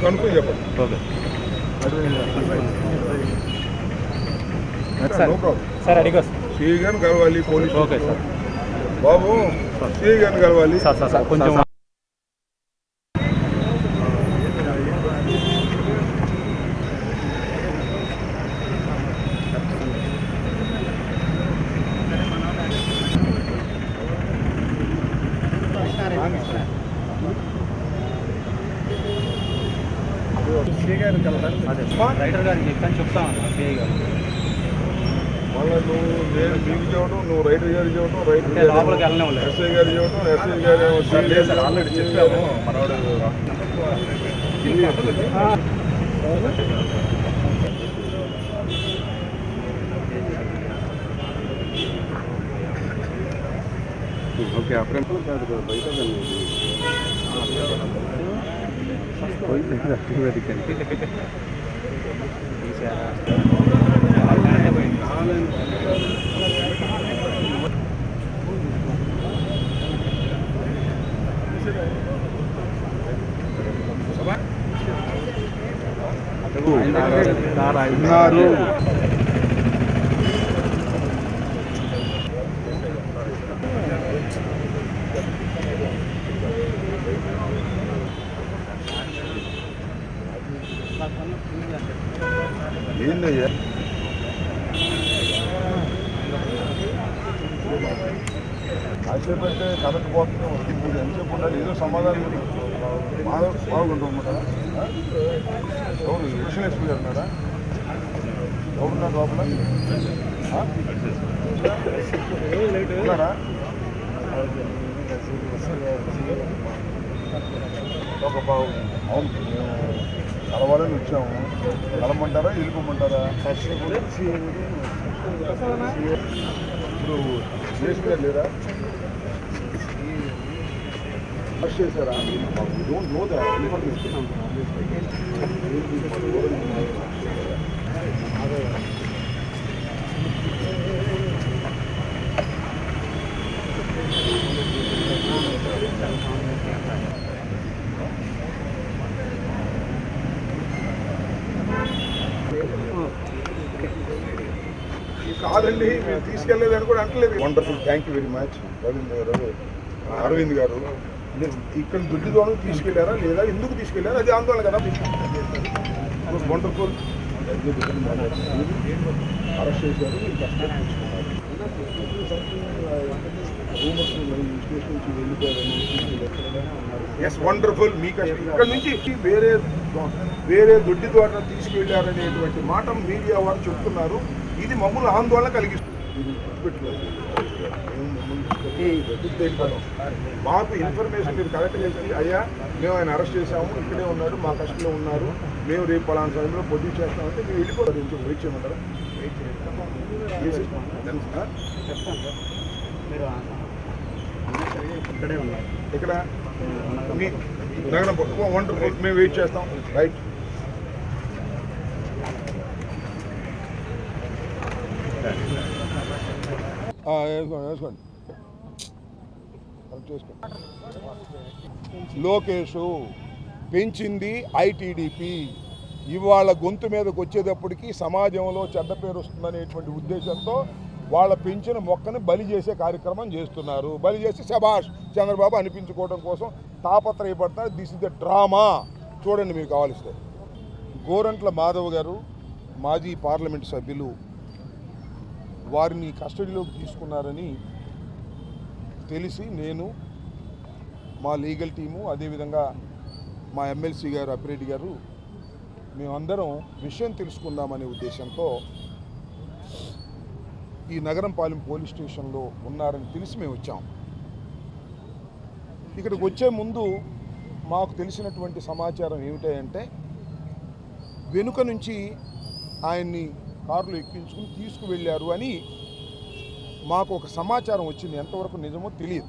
మీరు కనుక్కొని చెప్పండి ఓకే నో ప్రాబ్లం సార్ అడిగి సిఐ గారిని కలవాలి పోలీస్ ఓకే సార్ బాబు సిఐ గారిని కలవాలి సార్ సార్ అదే రైటర్ గారికి చెప్పాను చెప్తాను గారు మళ్ళీ నువ్వు నేను మీకు నువ్వు రైటర్ గారు చెప్పడం రైటర్ లోపలికి ఎస్ఐ గారు చెప్పడం ఎస్ఐ గారు ఏమో ఆల్రెడీ చెప్పాము మనవాడు ఓకే అప్పుడు కాదు బయట ఉన్నారు ఏందయ్యా? కాసేపు అంటే కరెంట్ పోతుంది ఇప్పుడు ఎంతసేపు ఉండాలి? ఏదో సమాధానం బాగా బాగుంటుంటారా ఎవరు విషయం ఎస్పీ మేడం ఉన్నారా ఎవరున్నారు లోపల ఉన్నారా? ఒక బాగుంది అవును కలవాలని వచ్చాము. కలమంటారా వెళ్ళిపోమంటారా ఇప్పుడు చేసి లేదా? ఫస్ట్ చేశారా? డోంట్ నో ద ఇన్ఫర్మేషన్ కాదండి మీరు తీసుకెళ్ళలేదని కూడా అంటలేదు. Wonderful thank you very much Ravindra గారు అరవింద్ గారు ఇక్కడ దుడ్డు ద్వారా తీసుకెళ్ళారా లేదా ఎందుకు తీసుకెళ్ళారా? అది ఆందోళన కదా. వండర్ఫుల్ అరెస్ట్ చేశారు రూమర్స్ నుంచి వెళ్ళిపోయారని ఎస్ వండర్ఫుల్ మీకు ఇక్కడ నుంచి వేరే వేరే దొడ్డి ద్వారా తీసుకెళ్ళారనేటువంటి మాట మీడియా వారు చెప్తున్నారు. ఇది మమ్మల్ని ఆందోళన కలిగిస్తుంది. మాకు ఇన్ఫర్మేషన్ మీరు కలెక్ట్ చేసింది అయ్యా మేము ఆయన అరెస్ట్ చేశాము ఇక్కడే ఉన్నాడు మా కష్టంలో ఉన్నారు. మేము రేపు పలానా సమయంలో పొద్దు చేస్తామంటే మీరు వెళ్ళిపోతారు. ఇంకొక వెయిట్ చేయమంటారా? వెయిట్ ఆ? ఇక్కడే ఉన్నారు ఇక్కడ మీ నగరం వండర్ఫుల్ మేము వెయిట్ చేస్తాం. రైట్ వేసుకోండి వేసుకోండి. లోకేషు పెంచింది ఐటీడీపీ. ఇవాళ గొంతు మీదకి వచ్చేటప్పటికి సమాజంలో చెడ్డ పేరు వస్తుందనేటువంటి ఉద్దేశంతో వాళ్ళ పెంచిన మొక్కని బలి చేసే కార్యక్రమం చేస్తున్నారు. బలి చేసి శభాష్ చంద్రబాబు అనిపించుకోవడం కోసం తాపత్రయపడతారు. దిస్ ఇస్ ద డ్రామా చూడండి మీకు కావాలిస్తే గోరంట్ల మాధవ్ గారు మాజీ పార్లమెంట్ సభ్యులు వారిని కస్టడీలోకి తీసుకున్నారని తెలిసి నేను మా లీగల్ టీము అదేవిధంగా మా ఎమ్మెల్సీ గారు అప్పిరెడ్డి గారు మేమందరం విషయం తెలుసుకుందామనే ఉద్దేశంతో ఈ నగరంపాలెం పోలీస్ స్టేషన్లో ఉన్నారని తెలిసి మేము వచ్చాం. ఇక్కడికి వచ్చే ముందు మాకు తెలిసినటువంటి సమాచారం ఏమిటంటే వెనుక నుంచి ఆయన్ని కార్లు ఎక్కించుకుని తీసుకువెళ్ళారు అని మాకు ఒక సమాచారం వచ్చింది. ఎంతవరకు నిజమో తెలియదు.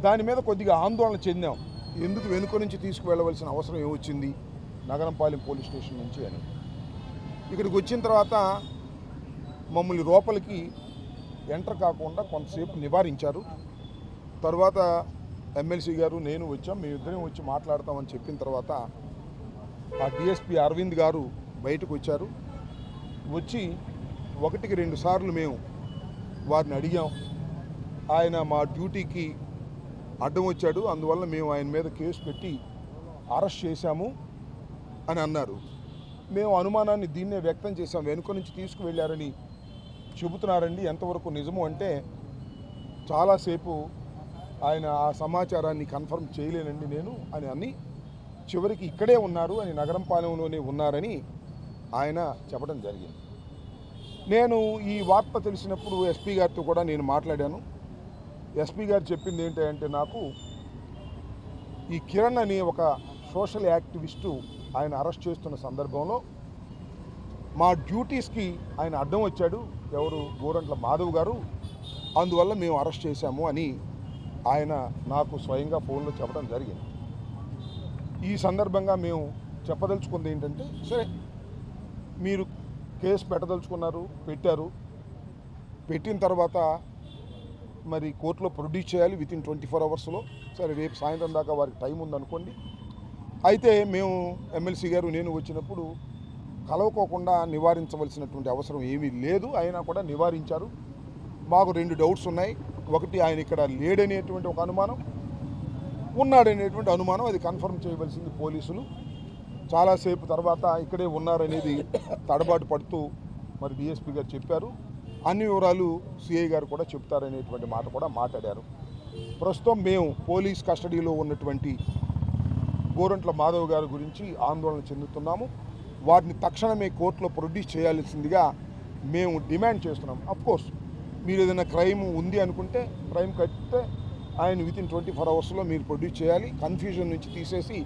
దాని మీద కొద్దిగా ఆందోళన చెందాం. ఎందుకు వెనుక నుంచి తీసుకువెళ్ళవలసిన అవసరం ఏమొచ్చింది? నగరంపాలెం పోలీస్ స్టేషన్ నుంచి అని. ఇక్కడికి వచ్చిన తర్వాత మమ్మల్ని లోపలికి ఎంటర్ కాకుండా కొంతసేపు నివారించారు. తర్వాత ఎమ్మెల్సీ గారు నేను వచ్చాం. మేమిద్దరం వచ్చి మాట్లాడతామని చెప్పిన తర్వాత ఆ డిఎస్పి అరవింద్ గారు బయటకు వచ్చారు వచ్చి ఒకటికి రెండు సార్లు మేము వారిని అడిగాం. ఆయన మా డ్యూటీకి అడ్డం వచ్చాడు. అందువల్ల మేము ఆయన మీద కేసు పెట్టి అరెస్ట్ చేశాము అని అన్నారు. మేము అనుమానాన్ని దీన్నే వ్యక్తం చేశాం. వెనుక నుంచి తీసుకువెళ్ళారని చెబుతున్నారండి. ఎంతవరకు నిజము అంటే చాలాసేపు ఆయన ఆ సమాచారాన్ని కన్ఫర్మ్ చేయలేనండి నేను అని అని చివరికి ఇక్కడే ఉన్నారు అని నగరంపాలెంలోనే ఉన్నారని ఆయన చెప్పడం జరిగింది. నేను ఈ వార్త తెలిసినప్పుడు ఎస్పీ గారితో కూడా నేను మాట్లాడాను. ఎస్పీ గారు చెప్పింది ఏంటంటే నాకు ఈ కిరణ్ అనే ఒక సోషల్ యాక్టివిస్టు ఆయన అరెస్ట్ చేస్తున్న సందర్భంలో మా డ్యూటీస్కి ఆయన అడ్డం వచ్చాడు. ఎవరు? గోరంట్ల మాధవ్ గారు. అందువల్ల మేము అరెస్ట్ చేశాము అని ఆయన నాకు స్వయంగా ఫోన్లో చెప్పడం జరిగింది. ఈ సందర్భంగా మేము చెప్పదలుచుకుంది ఏంటంటే సరే మీరు కేసు పెట్టదలుచుకున్నారు పెట్టారు. పెట్టిన తర్వాత మరి కోర్టులో ప్రొడ్యూస్ చేయాలి విత్ ఇన్ ట్వంటీ ఫోర్ అవర్స్లో సరే రేపు సాయంత్రం దాకా వారికి టైం ఉందనుకోండి. అయితే మేము ఎమ్మెల్సీ గారు నేను వచ్చినప్పుడు కలవకోకుండా నివారించవలసినటువంటి అవసరం ఏమీ లేదు. అయినా కూడా నివారించారు. మాకు రెండు డౌట్స్ ఉన్నాయి. ఒకటి ఆయన ఇక్కడ లేడనేటువంటి ఒక అనుమానం. ఉన్నాడనేటువంటి అనుమానం. అది కన్ఫర్మ్ చేయవలసింది పోలీసులు. చాలాసేపు తర్వాత ఇక్కడే ఉన్నారనేది తడబాటు పడుతూ మరి డిఎస్పీ గారు చెప్పారు. అన్ని వివరాలు సిఐ గారు కూడా చెప్తారనేటువంటి మాట కూడా మాట్లాడారు. ప్రస్తుతం మేము పోలీస్ కస్టడీలో ఉన్నటువంటి గోరంట్ల మాధవ్ గారి గురించి ఆందోళన చెందుతున్నాము. వారిని తక్షణమే కోర్టులో ప్రొడ్యూస్ చేయాల్సిందిగా మేము డిమాండ్ చేస్తున్నాం. అఫ్కోర్స్ మీరు ఏదైనా క్రైమ్ ఉంది అనుకుంటే క్రైమ్ కట్టితే ఆయన విత్ ఇన్ ట్వంటీ ఫోర్ అవర్స్లో మీరు ప్రొడ్యూస్ చేయాలి. కన్ఫ్యూజన్ నుంచి తీసేసి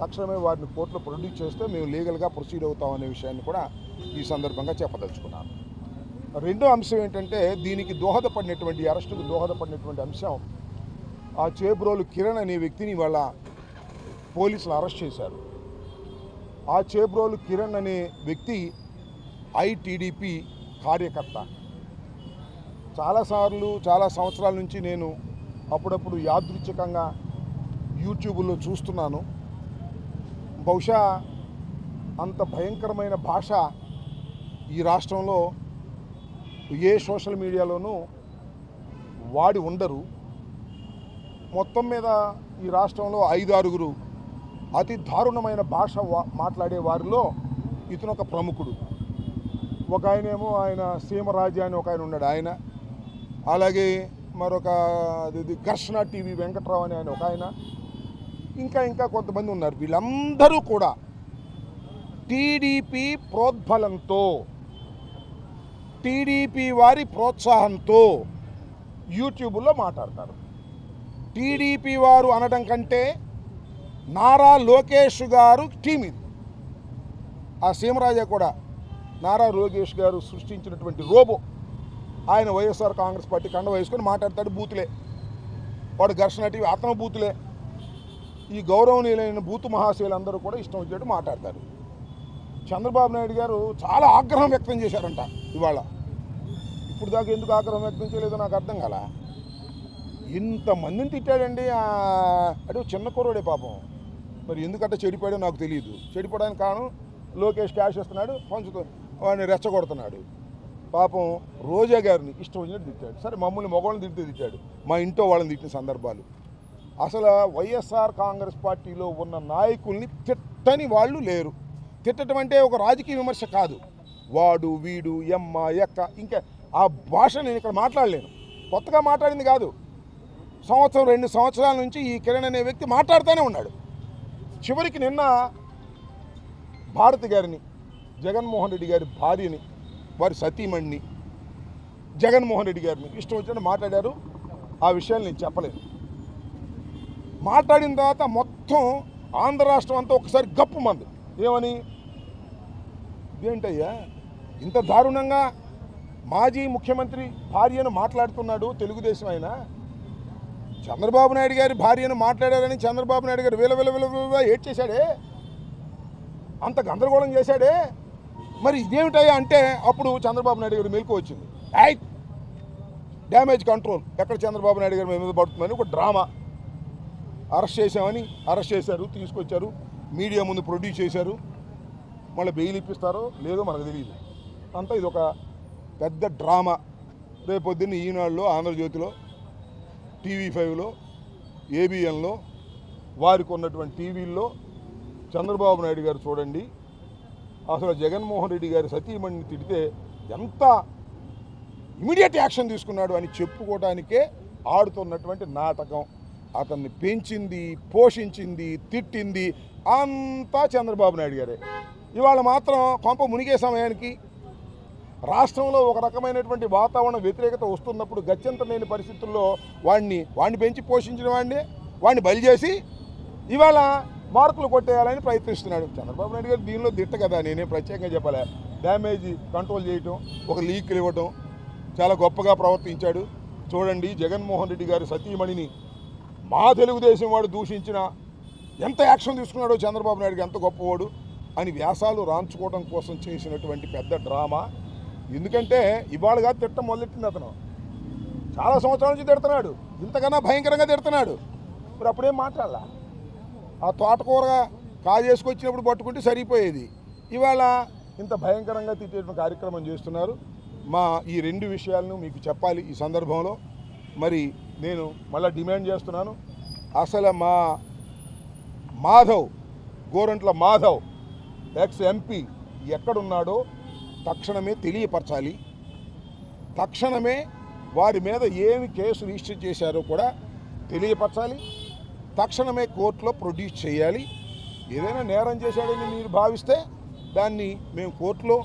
తక్షణమే వారిని కోర్టులో ప్రొడ్యూస్ చేస్తే మేము లీగల్గా ప్రొసీడ్ అవుతాం అనే విషయాన్ని కూడా ఈ సందర్భంగా చెప్పదలుచుకున్నాను. రెండో అంశం ఏంటంటే దీనికి దోహదపడినటువంటి అరెస్టుకు దోహదపడినటువంటి అంశం ఆ చేబ్రోలు కిరణ్ అనే వ్యక్తిని వాళ్ళ పోలీసులు అరెస్ట్ చేశారు. ఆ చేబ్రోలు కిరణ్ అనే వ్యక్తి ఐటీడీపీ కార్యకర్త. చాలాసార్లు చాలా సంవత్సరాల నుంచి నేను అప్పుడప్పుడు యాదృచ్ఛికంగా యూట్యూబ్లో చూస్తున్నాను. బహుశా అంత భయంకరమైన భాష ఈ రాష్ట్రంలో ఏ సోషల్ మీడియాలోనూ వాడి ఉండరు. మొత్తం మీద ఈ రాష్ట్రంలో ఐదు ఆరుగురు అతి దారుణమైన భాష వా- మాట్లాడే వారిలో ఇతను ఒక ప్రముఖుడు. ఒక ఆయనేమో ఆయన సీమరాజా అని ఒక ఆయన ఉన్నాడు ఆయన. అలాగే మరొక ఘర్షణ టీవీ వెంకట్రావు అని ఆయన ఒక ఆయన. ఇంకా ఇంకా కొంతమంది ఉన్నారు. వీళ్ళందరూ కూడా టీడీపీ ప్రోద్బలంతో టీడీపీ వారి ప్రోత్సాహంతో యూట్యూబ్లో మాట్లాడతారు. టీడీపీ వారు అనడం కంటే నారా లోకేష్ గారు టీం ఇది. ఆ సీమరాజా కూడా నారా లోకేష్ గారు సృష్టించినటువంటి రోబో. ఆయన వైఎస్ఆర్ కాంగ్రెస్ పార్టీ కండ వేసుకొని మాట్లాడతాడు బూతులే. వాడు ఘర్షణ టీవీ అతను బూతులే. ఈ గౌరవనీయులైన బూతు మహాశయులందరూ కూడా ఇష్టం వచ్చేట్టు మాట్లాడతారు. చంద్రబాబు నాయుడు గారు చాలా ఆగ్రహం వ్యక్తం చేశారంట ఇవాళ. ఇప్పుడు దాకా ఎందుకు ఆగ్రహం వ్యక్తం చేయలేదో నాకు అర్థం కాల. ఇంతమందిని తిట్టాడండి అంటే చిన్న కుర్రోడే పాపం. మరి ఎందుకంటే చెడిపోయాడో నాకు తెలియదు. చెడిపోవడానికి కారణం లోకేష్ క్యాష్ ఇస్తున్నాడు పంచుతో వాడిని రెచ్చగొడుతున్నాడు. పాపం రోజా గారిని ఇష్టం వచ్చినట్టు తిట్టాడు. సరే మమ్మల్ని మగవాళ్ళని తిడితే తిట్టాడు. మా ఇంట్లో వాళ్ళని తిట్టిన సందర్భాలు. అసలు వైఎస్ఆర్ కాంగ్రెస్ పార్టీలో ఉన్న నాయకుల్ని తిట్టని వాళ్ళు లేరు. తిట్టడం అంటే ఒక రాజకీయ విమర్శ కాదు. వాడు వీడు ఎమ్మ ఎక్క ఇంకా ఆ భాష నేను ఇక్కడ మాట్లాడలేను. కొత్తగా మాట్లాడింది కాదు. సంవత్సరం రెండు సంవత్సరాల నుంచి ఈ కిరణ్ అనే వ్యక్తి మాట్లాడుతూనే ఉన్నాడు. చివరికి నిన్న భారతి గారిని జగన్మోహన్ రెడ్డి గారి భార్యని వారి సతీమణిని జగన్మోహన్ రెడ్డి గారిని ఇష్టం వచ్చినట్టు మాట్లాడారు. ఆ విషయాలు నేను చెప్పలేను. మాట్లాడిన తర్వాత మొత్తం ఆంధ్ర రాష్ట్రం అంతా ఒకసారి గప్పు మంది. ఏమని? ఇదేంటయ్యా? ఇంత దారుణంగా మాజీ ముఖ్యమంత్రి భార్యను మాట్లాడుతున్నాడు తెలుగుదేశం ఆయన. చంద్రబాబు నాయుడు గారి భార్యను మాట్లాడారని చంద్రబాబు నాయుడు గారు విల విల విల విల ఏడ్చేశాడే అంత గందరగోళం చేశాడే? మరి ఇదేమిటయ్యా అంటే అప్పుడు చంద్రబాబు నాయుడు గారు మెలకు వచ్చింది. Damage control. ఎక్కడ చంద్రబాబు నాయుడు గారు మీద పడుతుందని ఒక డ్రామా. అరెస్ట్ చేశామని అరెస్ట్ చేశారు తీసుకొచ్చారు. మీడియా ముందు ప్రొడ్యూస్ చేశారు. మళ్ళీ బెయిల్ ఇప్పిస్తారో లేదో మనకు తెలియదు అంతా ఇది ఒక పెద్ద డ్రామా. రేపొద్దున్న ఈనాడులో ఆంధ్రజ్యోతిలో టీవీ ఫైవ్లో ఏబిఎన్లో వారికి ఉన్నటువంటి టీవీల్లో చంద్రబాబు నాయుడు గారు చూడండి. అసలు జగన్మోహన్ రెడ్డి గారి సతీమణిని తిడితే ఎంత ఇమీడియట్ యాక్షన్ తీసుకున్నాడు అని చెప్పుకోవడానికే ఆడుతున్నటువంటి నాటకం. అతన్ని పెంచింది పోషించింది తిట్టింది అంతా చంద్రబాబు నాయుడు గారే. ఇవాళ మాత్రం కొంప మునిగే సమయానికి రాష్ట్రంలో ఒక రకమైనటువంటి వాతావరణ వ్యతిరేకత వస్తున్నప్పుడు గత్యంతరం లేని పరిస్థితుల్లో వాడిని వాడిని పెంచి పోషించిన వాడిని వాడిని బలి చేసి ఇవాళ మార్కులు కొట్టేయాలని ప్రయత్నిస్తున్నాడు చంద్రబాబు నాయుడు గారు. దీనిలో దిట్ట కదా నేనే ప్రత్యేకంగా చెప్పలే? డ్యామేజ్ కంట్రోల్ చేయటం ఒక లీక్లు ఇవ్వటం చాలా గొప్పగా ప్రవర్తించాడు. చూడండి జగన్మోహన్ రెడ్డి గారు సతీమణిని మా తెలుగుదేశం వాడు దూషించిన ఎంత యాక్షన్ తీసుకున్నాడో చంద్రబాబు నాయుడుకి ఎంత గొప్పవాడు అని వ్యాసాలు రాంచుకోవడం కోసం చేసినటువంటి పెద్ద డ్రామా. ఎందుకంటే ఇవాళగా తిట్టం మొదలెట్టింది అతను. చాలా సంవత్సరాల నుంచి తిడుతున్నాడు. ఇంతకన్నా భయంకరంగా తిడుతున్నాడు. మరి అప్పుడేం మాట్లాడాల? ఆ తోటకూర కాజేసుకొచ్చినప్పుడు పట్టుకుంటే సరిపోయేది. ఇవాళ ఇంత భయంకరంగా తిట్టేటువంటి కార్యక్రమం చేస్తున్నారు. మా ఈ రెండు విషయాలను మీకు చెప్పాలి ఈ సందర్భంలో. మరి నేను మళ్ళీ డిమాండ్ చేస్తున్నాను. అసలు మా మాధవ్ గోరంట్ల మాధవ్ ఎక్స్ ఎంపీ ఎక్కడున్నాడో తక్షణమే తెలియపరచాలి. తక్షణమే వారి మీద ఏమి కేసు రిజిస్టర్ చేశారో కూడా తెలియపరచాలి. తక్షణమే కోర్టులో ప్రొడ్యూస్ చేయాలి. ఏదైనా నేరం చేశాడని మీరు భావిస్తే దాన్ని మేము కోర్టులో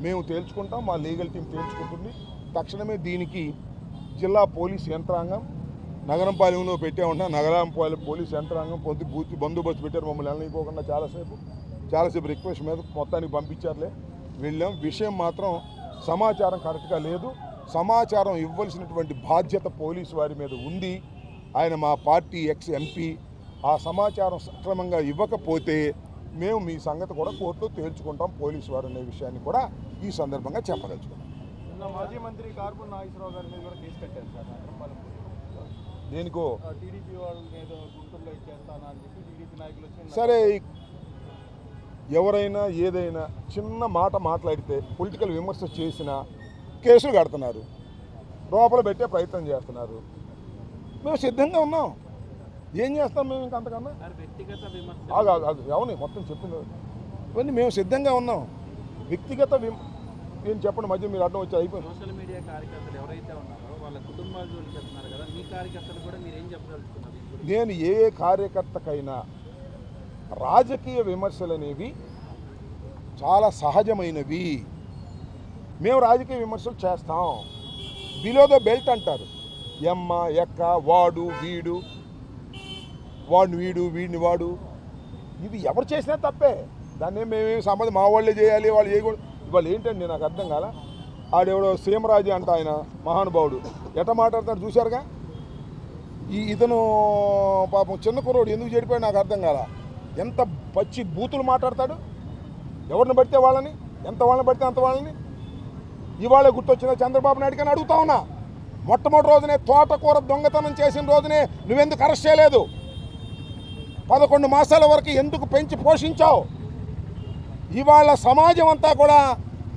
మేము తేల్చుకుంటాం మా లీగల్ టీం తేల్చుకుంటుంది. తక్షణమే దీనికి జిల్లా పోలీస్ యంత్రాంగం నగరంపాలెంలో పెట్టే ఉంటాం నగరంపాలెం పోలీస్ యంత్రాంగం పొద్దు పూర్తి బందోబస్తు పెట్టారు మమ్మల్ని వెళ్ళనిపోకుండా చాలాసేపు చాలాసేపు రిక్వెస్ట్ మీద మొత్తానికి పంపించారులే. వెళ్ళాం. విషయం మాత్రం సమాచారం కరెక్ట్గా లేదు. సమాచారం ఇవ్వాల్సినటువంటి బాధ్యత పోలీసు వారి మీద ఉంది. ఆయన మా పార్టీ ఎక్స్ ఎంపీ. ఆ సమాచారం సక్రమంగా ఇవ్వకపోతే మేము మీ సంగతి కూడా కోర్టులో తేల్చుకుంటాం పోలీసు వారు అనే విషయాన్ని కూడా ఈ సందర్భంగా చెప్పదలుచుకున్నాం. మాజీ మంత్రి కార్బన్ నాగేశ్వరరావు గారి మీద కూడా కేసు కట్టారు సార్ నగరంపాలెం దేనికో? టీడీపీ వాళ్ళ మీద గుంటూరులో ఇచ్చేస్తానా అని చెప్పి టీడీపీ నాయకులు వచ్చి సరే ఎవరైనా ఏదైనా చిన్న మాట మాట్లాడితే పొలిటికల్ విమర్శ చేసినా కేసులు కడుతున్నారు. లోపల పెట్టే ప్రయత్నం చేస్తున్నారు. మేము సిద్ధంగా ఉన్నాం. ఏం చేస్తాం మేము ఇంకా అంతకన్నా? వ్యక్తిగత విమర్శ ఆగు, ఆగు, ఆగు. అవును మొత్తం చెప్పింది. ఇవన్నీ మేము సిద్ధంగా ఉన్నాం. వ్యక్తిగత విమ ఏం చెప్పండి మధ్య మీరు అడ్డం వచ్చి అయిపోయింది. సోషల్ మీడియా కార్యకర్తలు ఎవరైతే ఉన్నారో వాళ్ళ కుటుంబాల జోలికి చెప్తున్నారు కదా మీ కార్యకర్తలు కూడా మీరు ఏం చెప్పదలుచుకున్నారు నేను ఏ కార్యకర్తకైనా రాజకీయ విమర్శలు అనేవి చాలా సహజమైనవి. మేము రాజకీయ విమర్శలు చేస్తాం. బిలో ద బెల్ట్ అంటారు. ఎమ్మ ఎక్క వాడు వీడు వాడిని వీడు వీడిని వాడు. ఇది ఎవరు చేసినా తప్పే. దాన్ని మేమేమి సంబంధం మా వాళ్ళే చేయాలి వాళ్ళు చేయకూడదు. వాళ్ళు ఏంటండి నాకు అర్థం కాల? ఆడెవడో సీమరాజు అంట ఆయన మహానుభావుడు. ఎట మాట్లాడతాడు చూశారుగా? ఈ ఇతను పాపం చిన్న కుర్రోడు ఎందుకు చెడిపోయాడు నాకు అర్థం కాల? ఎంత పచ్చి బూతులు మాట్లాడతాడు? ఎవరిని పడితే వాళ్ళని? ఎంత వాళ్ళని పడితే అంత వాళ్ళని? ఇవాళ గుర్తొచ్చిన చంద్రబాబు నాయుడు కానీ అడుగుతా ఉన్నా. మొట్టమొదటి రోజునే తోటకూర దొంగతనం చేసిన రోజునే నువ్వెందుకు అరెస్ట్ చేయలేదు? పదకొండు మాసాల వరకు ఎందుకు పెంచి పోషించావు? ఇవాళ సమాజం అంతా కూడా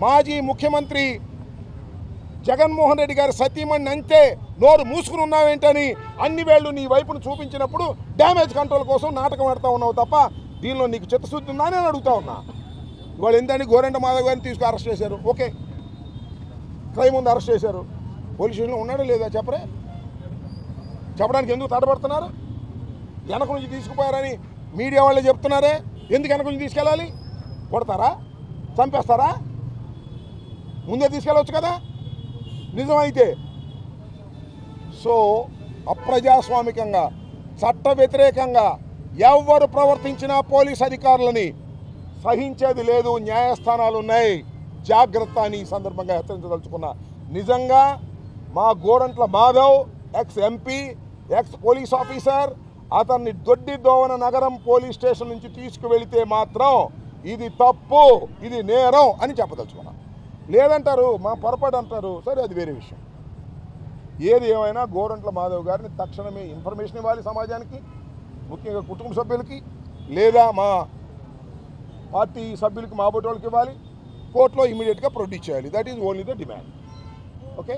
మాజీ ముఖ్యమంత్రి జగన్మోహన్ రెడ్డి గారి సతీమణి అంతే నోరు మూసుకుని ఉన్నావేంటని అన్ని వేళ్ళు నీ వైపును చూపించినప్పుడు డ్యామేజ్ కంట్రోల్ కోసం నాటకం ఆడుతూ ఉన్నావు తప్ప దీనిలో నీకు చిత్తశుద్ధి ఉందా అని అడుగుతా ఉన్నా. ఇవాళ ఏంటని గోరెంట మాధవ్ గారిని తీసుకు అరెస్ట్ చేశారు. ఓకే. క్రైమ్ ఉంది అరెస్ట్ చేశారు. పోలీస్ స్టేషన్లో ఉన్నాడా లేదా చెప్పరే? చెప్పడానికి ఎందుకు తడబడుతున్నారు? వెనక నుంచి తీసుకుపోయారని మీడియా వాళ్ళే చెప్తున్నారే? ఎందుకు వెనక నుంచి తీసుకెళ్ళాలి? కొడతారా? చంపేస్తారా? ముందే తీసుకెళ్ళవచ్చు కదా? నిజమైతే. సో అప్రజాస్వామికంగా చట్ట వ్యతిరేకంగా ఎవరు ప్రవర్తించినా పోలీస్ అధికారులని సహించేది లేదు న్యాయస్థానాలు ఉన్నాయి. జాగ్రత్త అని ఈ సందర్భంగా హెచ్చరించదలుచుకున్నా నిజంగా మా Gorantla Madhav ex MP ex police officer అతన్ని దొడ్డి దోవన నగరం పోలీస్ స్టేషన్ నుంచి తీసుకువెళితే మాత్రం ఇది తప్పు ఇది నేరం అని చెప్పదలుచుకున్నా. లేదంటారు మా పొరపాటు అంటారు సరే అది వేరే విషయం. ఏది ఏమైనా గోరంట్ల మాధవ్ గారిని తక్షణమే ఇన్ఫర్మేషన్ ఇవ్వాలి సమాజానికి ముఖ్యంగా కుటుంబ సభ్యులకి లేదా మా పార్టీ సభ్యులకి మా బట్టి వాళ్ళకి ఇవ్వాలి కోర్టులో ఇమీడియట్గా ప్రొడ్యూస్ చేయాలి. That is only the demand okay